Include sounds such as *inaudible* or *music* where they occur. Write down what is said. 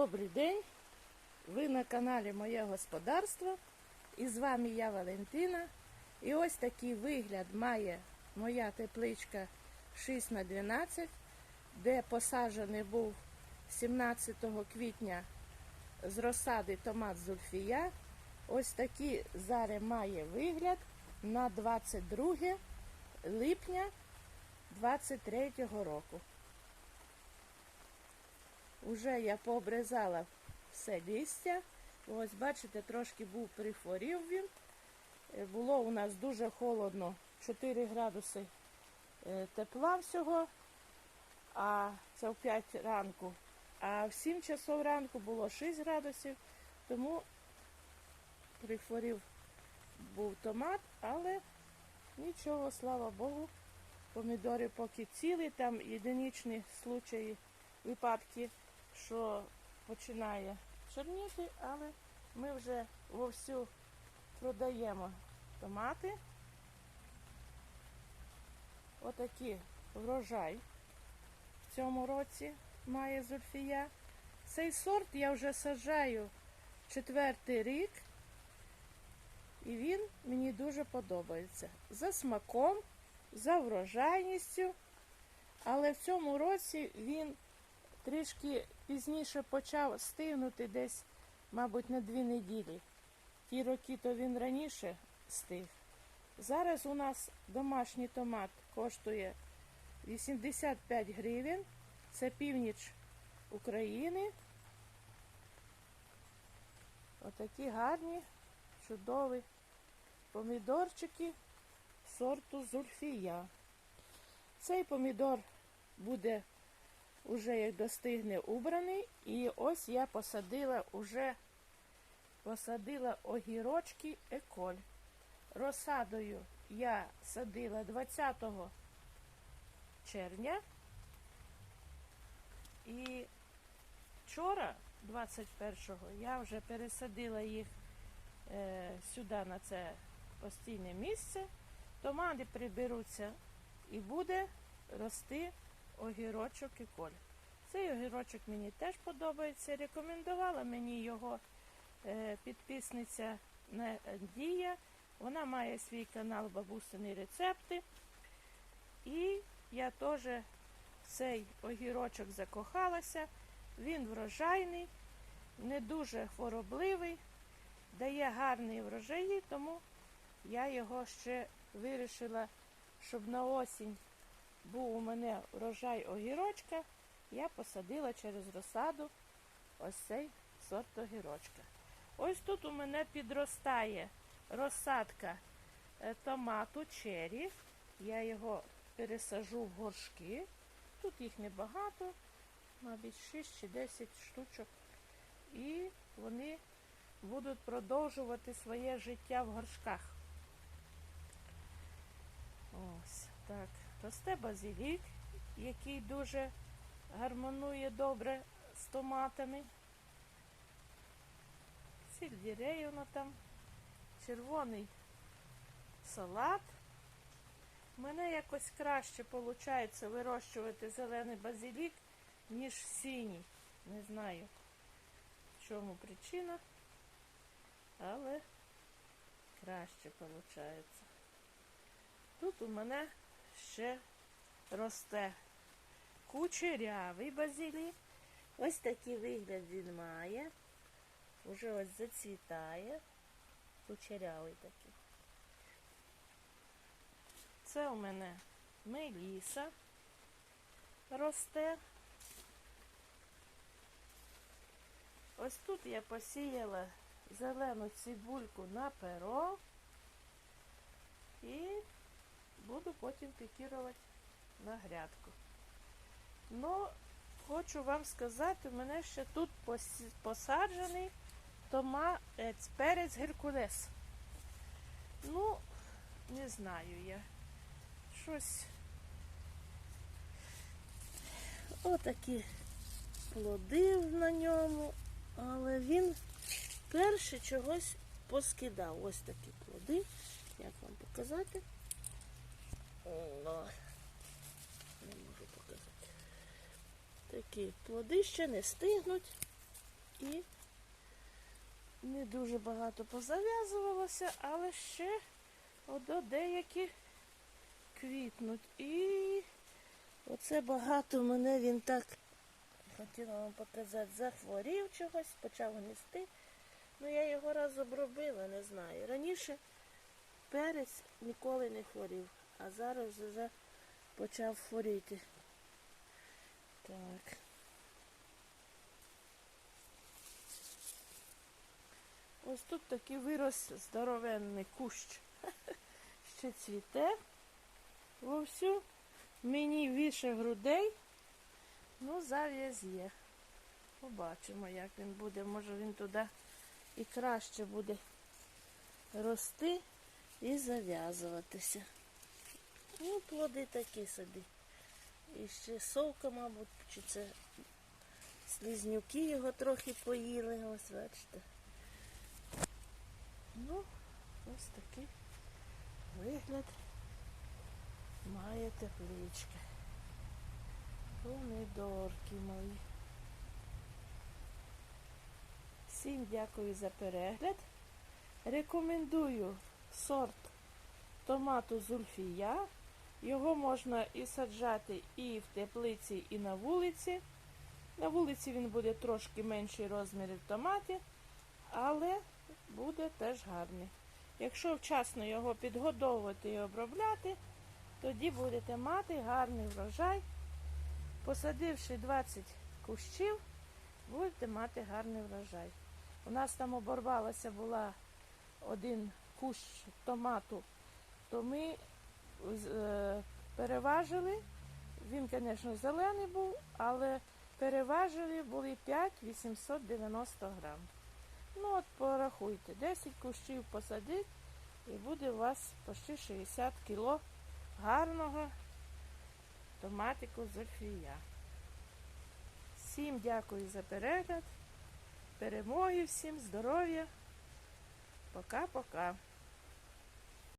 Добрий день! Ви на каналі Моє Господарство. І з вами я Валентина. І ось такий вигляд має моя тепличка 6 на 12 де посаджений був 17 квітня з розсади томат Зульфія. Ось такий зараз має вигляд на 22 липня 23 року. Уже я пообрізала все листя. Ось, бачите, трошки був прихворів він. Е, Було у нас дуже холодно, 4 градуси е, тепла всього, а це в 5 ранку. А в 7 часов ранку було 6 градусів, тому прихворів був томат, але нічого, слава Богу. Помідори поки цілі, там єдиничні случаї, випадки, що починає чорніти, але ми вже вовсю продаємо томати. Отакий врожай в цьому році має Зульфія. Цей сорт я вже саджаю четвертий рік, і він мені дуже подобається. За смаком, за врожайністю. Але в цьому році він трішки пізніше почав стигнути десь, мабуть, на дві неділі. Ті роки то він раніше стиг. Зараз у нас домашній томат коштує 85 гривень. Це північ України. Отакі гарні, чудові помідорчики сорту Зульфія. Цей помідор буде уже як достигне убраний. І ось я посадила уже посадила огірочки еколь. Розсадою я садила 20 червня. І вчора, 21-го, я вже пересадила їх е, сюди на це постійне місце. Томати приберуться і буде рости огірочок і коль. Цей огірочок мені теж подобається. Рекомендувала мені його е, підписниця Надія. Вона має свій канал Бабусини рецепти. І я теж цей огірочок закохалася. Він врожайний, не дуже хворобливий, дає гарний врожаї, тому я його ще вирішила, щоб на осінь був у мене врожай огірочка, я посадила через розсаду ось цей сорт огірочка. Ось тут у мене підростає розсадка е, томату чері. Я його пересажу в горшки. Тут їх небагато, мабуть, 6 чи 10 штучок. І вони будуть продовжувати своє життя в горшках. Ось так. Росте базилік, який дуже гармонує добре з томатами. Сельдерей воно там, червоний салат. Мене якось краще виходить вирощувати зелений базилік, ніж синій. Не знаю, в чому причина, але краще виходить. Тут у мене ще росте кучерявий базилік. Ось такий вигляд він має. Уже ось зацвітає. Кучерявий такий. Це у мене меліса росте. Ось тут я посіяла зелену цибульку на перо і буду потім пікірувати на грядку. Ну, хочу вам сказати, у мене ще тут посаджений томаець, перець Геркулес. Ну, не знаю я. Щось. Отакі плоди на ньому, але він перше чогось поскидав. Ось такі плоди. Як вам показати? Не можу показати. Такі плоди ще не стигнуть. і не дуже багато позав'язувалося, але ще одо деякі квітнуть. І оце багато мене він так хотіла вам показати, захворів чогось, почав гністи. Ну я його раз обробила, не знаю. Раніше перець ніколи не хворів, а зараз вже почав хворіти. Так. Ось тут такий вирос здоровенний кущ. *laughs* Ще цвіте вовсю. Мені більше грудей. Ну, зав'яз є. Побачимо, як він буде. Може він туди і краще буде рости і зав'язуватися. Ну, плоди такі собі. І ще совка, мабуть, чи це слізнюки його трохи поїли. Ось бачите. Ну, ось такий вигляд має тепличка. Помідорки мої. Всім дякую за перегляд. Рекомендую сорт томату зульфія. Його можна і саджати і в теплиці, і на вулиці. На вулиці він буде трошки менший розмірів томатів, але буде теж гарний. Якщо вчасно його підгодовувати і обробляти, тоді будете мати гарний врожай. Посадивши 20 кущів, будете мати гарний врожай. У нас там оборвалася була один кущ томату, то ми е, переважили. Він, звісно, зелений був, але переважили були 5 890 грам. Ну от порахуйте, 10 кущів посадить і буде у вас почти 60 кіло гарного томатику зульфія. Всім дякую за перегляд. Перемоги всім, здоров'я. Пока-пока.